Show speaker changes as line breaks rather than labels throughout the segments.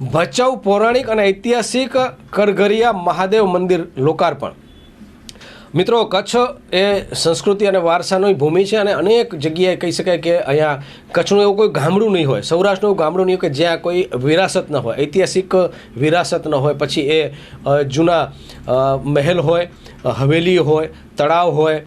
ભચાઉ પૌરાણિક અને ઐતિહાસિક કરઘરિયા મહાદેવ મંદિર લોકાર્પણ. મિત્રો, કચ્છ એ સંસ્કૃતિ અને વારસાની ભૂમિ છે અને અનેક જગ્યાએ કહી શકાય કે અહીંયા કચ્છનું એવું કોઈ ગામડું નહીં હોય, સૌરાષ્ટ્રનું એવું ગામડું નહીં હોય કે જ્યાં કોઈ વિરાસત ન હોય, ઐતિહાસિક વિરાસત ન હોય. પછી એ જૂના મહેલ હોય, હવેલી હોય, તળાવ હોય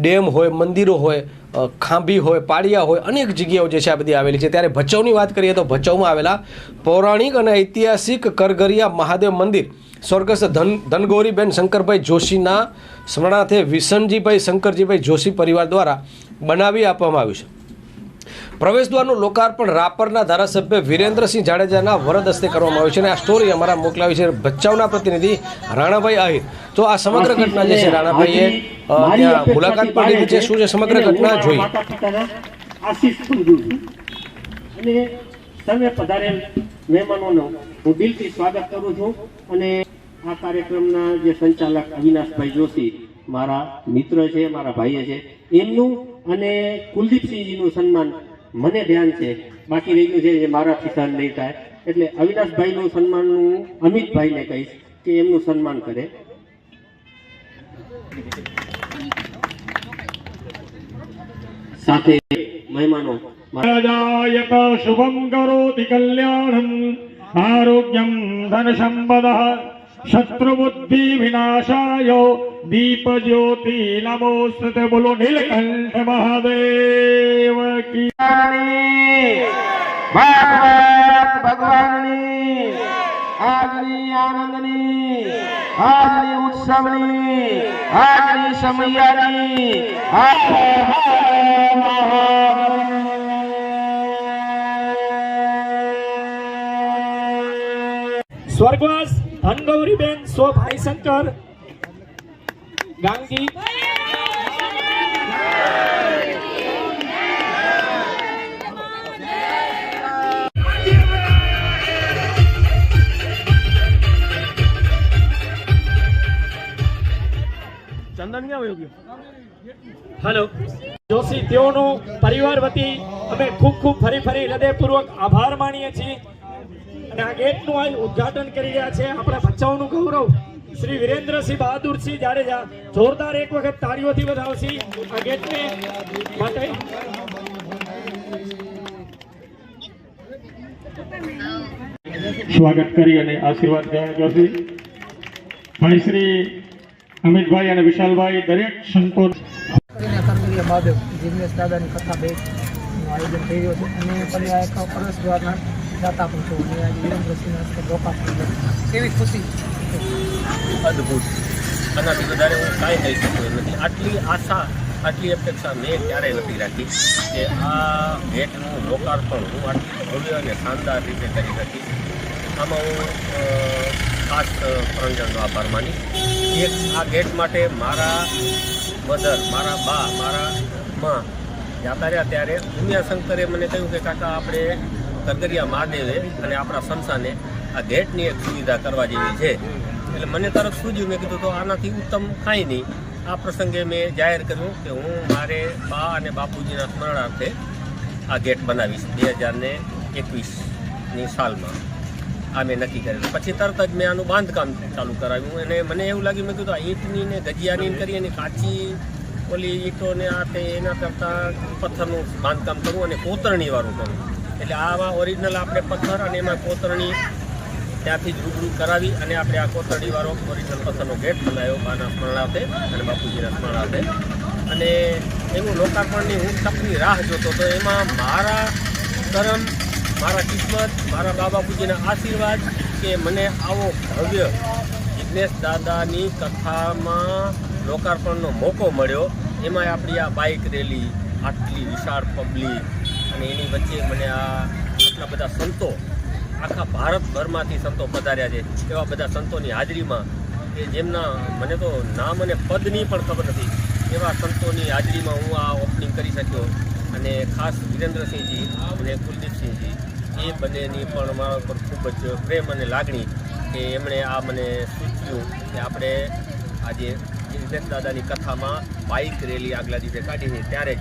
ડેમ હોય, મંદિરો હોય ખાંભી હોય, પાળિયા હોય, અનેક જગ્યાઓ જે છે આ બધી આવેલી છે. ત્યારે ભચાઉની વાત કરીએ તો ભચાઉમાં આવેલા પૌરાણિક અને ઐતિહાસિક કરગરિયા મહાદેવ મંદિર. સ્વર્ગસ્થ ધન, ધનગૌરીબેન શંકરભાઈ જોશીના સ્મરણાર્થે વિસનજીભાઈ શંકરજીભાઈ જોશી પરિવાર દ્વારા બનાવી આપવામાં આવ્યું છે. પ્રવેશદ્વારનું લોકાર્પણ રાપરના ધારાસભ્ય વિરેન્દ્રસિંહ જાડેજાના વરદ હસ્તે કરવામાં આવ્યું છે અને આ સ્ટોરી અમારા મોકલાવી છે ભચાઉના પ્રતિનિધિ રાણાભાઈ આહિર. તો આ સમગ્ર ઘટના જે છે રાણાભાઈએ ત્યાં મુલાકાત પણ લીધી છે. શું છે સમગ્ર ઘટના? જોઈ.
અને સર્વે પધારેલ મહેમાનોનો હું દિલથી સ્વાગત કરું છું અને આ કાર્યક્રમના જે સંચાલક અવિનાશભાઈ જોશી મારા મિત્ર છે મારા ભાઈ છે એમનું અને કુલદીપસિંહજીનું સન્માન मैंने ध्यान से बाकी रही गए मारा पिता ने लेता है अविनाश भाई नु सम्मान अमित भाई ने कही कि एमन सम्मान करे शुभम करो
कल्याण आरोग्यम धन संपद शत्रुबुद्धि विनाशा दीप ज्योति नमोस्त बोलो नीलकंठ महादेव।
ભગવાનની આજની આનંદની આજની ઉત્સવની આજની સમૈયાની
સ્વર્ગવાસ ધનગૌરીબેન સો ભાઈ શંકર ગાંગી. હેલો જોશી, તેઓનું પરિવાર વતી અમે ખૂબ ખૂબ ફરી ફરી હૃદયપૂર્વક આભાર માનીએ છીએ. અને આ ગેટનું આજ ઉદ્ઘાટન કરી રહ્યા છે આપણા બચ્ચાઓનું ગૌરવ. શ્રી વિરેન્દ્રસિંહ બહાદુરસિંહ જાડેજા જોરદાર એક વખત તાળીઓથી વધાવશી આ ગેટને માટે. સ્વાગત કરી અને આશીર્વાદ ગ્રહણ ભાઈ શ્રી અમિતભાઈ અને વિશાલભાઈ દરેક સંતો
મહાદેવ જીગ્નેશ દાદાની કથા બે આયોજન થઈ રહ્યો છે. અને ફરી આ એક પરસ દ્વારના દાતા પણ છું. અને આજે હસ્તે લોકાર્પણ. કેવી ખુશી?
અદ્ભુત. આનાથી વધારે હું કાંઈ કહી શકતો નથી. આટલી આશા આટલી અપેક્ષા મેં ક્યારેય નથી રાખી કે આ ભેટનું લોકાર્પણ હું આટલી ભવ્ય અને શાનદાર રીતે કરી શકીશ. આમાં હું ખાસ પ્રંજનનો આભાર માની એક આ ગેટ માટે મારા મધર, મારા બા, મારા માં જતા રહ્યા ત્યારે ઉમિયાશંકરે મને કહ્યું કે, કાકા, આપણે કરગરિયા મહાદેવે અને આપણા સંસ્થાને આ ગેટની એક સુવિધા કરવા જેવી છે. એટલે મને તરત સૂજ્યું. મેં કીધું, તો આનાથી ઉત્તમ કાંઈ નહીં. આ પ્રસંગે મેં જાહેર કર્યું કે હું મારે બા અને બાપુજીના સ્મરણાર્થે આ ગેટ બનાવીશ બે હજાર ને એકવીસની સાલમાં. આ મેં નક્કી કરેલું પછી તરત જ મેં આનું બાંધકામ ચાલુ કરાવ્યું અને મને એવું લાગ્યું, મેં કીધું, આ ઈંટની ને ગજિયાની કરી અને કાચી ઓલી ઈંટો ને આ તે એના કરતાં પથ્થરનું બાંધકામ કરવું અને કોતરણીવાળું કરવું એટલે આમાં ઓરિજિનલ આપણે પથ્થર અને એમાં કોતરણી ત્યાંથી જ રૂબરૂ કરાવી અને આપણે આ કોતરણીવાળો ઓરિજિનલ પથ્થરનો ગેટ બનાવ્યો, બાના સ્મરણાર્થે અને બાપુજીના સ્મરણાર્થે. અને એવું લોકાર્પણની હું તકની રાહ જોતો તો એમાં મારા કરમ મારા કિસ્મત મારા બાબા પૂજીના આશીર્વાદ કે મને આવો ભવ્ય જિજ્ઞેશ દાદાની કથામાં લોકાર્પણનો મોકો મળ્યો. એમાં આપણી આ બાઇક રેલી, આટલી વિશાળ પબ્લિક અને એની વચ્ચે મને આ આટલા બધા સંતો, આખા ભારતભરમાંથી સંતો પધાર્યા છે. એવા બધા સંતોની હાજરીમાં કે જેમના મને તો નામ અને પદની પણ ખબર નથી, એવા સંતોની હાજરીમાં હું આ ઓપનિંગ કરી શક્યો. અને ખાસ વિરેન્દ્રસિંહજી અને કુલદીપસિંહજી એ બંનેની પણ મારા પર ખૂબ જ પ્રેમ અને લાગણી કે એમણે આ મને સૂચવ્યું કે આપણે આજે વિવેક દાદાની કથામાં બાઇક રેલી આગલા દિવસે કાઢીને ત્યારે જ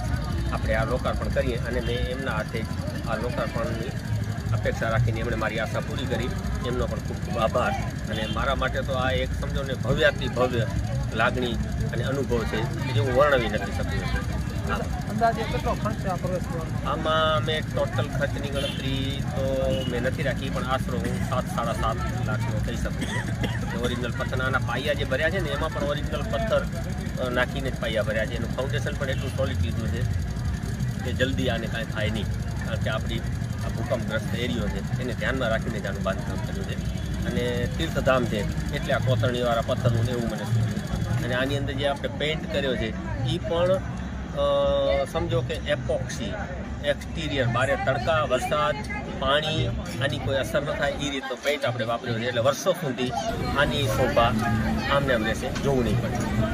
આપણે આ લોકાર્પણ કરીએ અને મેં એમના હાથે જ આ લોકાર્પણની અપેક્ષા રાખીને એમણે મારી આશા પૂરી કરી. એમનો પણ ખૂબ ખૂબ આભાર અને મારા માટે તો આ એક સમજો ને ભવ્યાતિ ભવ્ય લાગણી અને અનુભવ છે જે હું વર્ણવી નથી શકું
અંદાજે
આમાં મેં ટોટલ ખર્ચની ગણતરી તો મેં નથી રાખી, પણ આશરો હું સાત, સાડા સાત લાખનો કહી શકું છું. ઓરિજિનલ પથ્થરના પાયા જે ભર્યા છે ને, એમાં પણ ઓરિજિનલ પથ્થર નાખીને જ પાયા ભર્યા છે. એનું ફાઉન્ડેશન પણ એટલું સોલિડ લીધું છે કે જલ્દી આને કાંઈ થાય નહીં. કારણ કે આપણી આ ભૂકંપગ્રસ્ત એરિયો છે, એને ધ્યાનમાં રાખીને જ આનું બાંધકામ કર્યું છે. અને તીર્થધામ છે, એટલે આ કોતરણીવાળા પથ્થરનું એવું મને અને આની અંદર જે આપણે પેઇન્ટ કર્યો છે એ પણ સમજો કે એપોક્સી, એક્સટીરિયર, બારે તડકા, વરસાદ, પાણી, આની કોઈ અસર ન થાય એ રીતનો પેઇન્ટ આપણે વાપર્યો છે. એટલે વર્ષો સુધી આની શોભા આમને આમ રહેશે, જોવું નહીં પડે.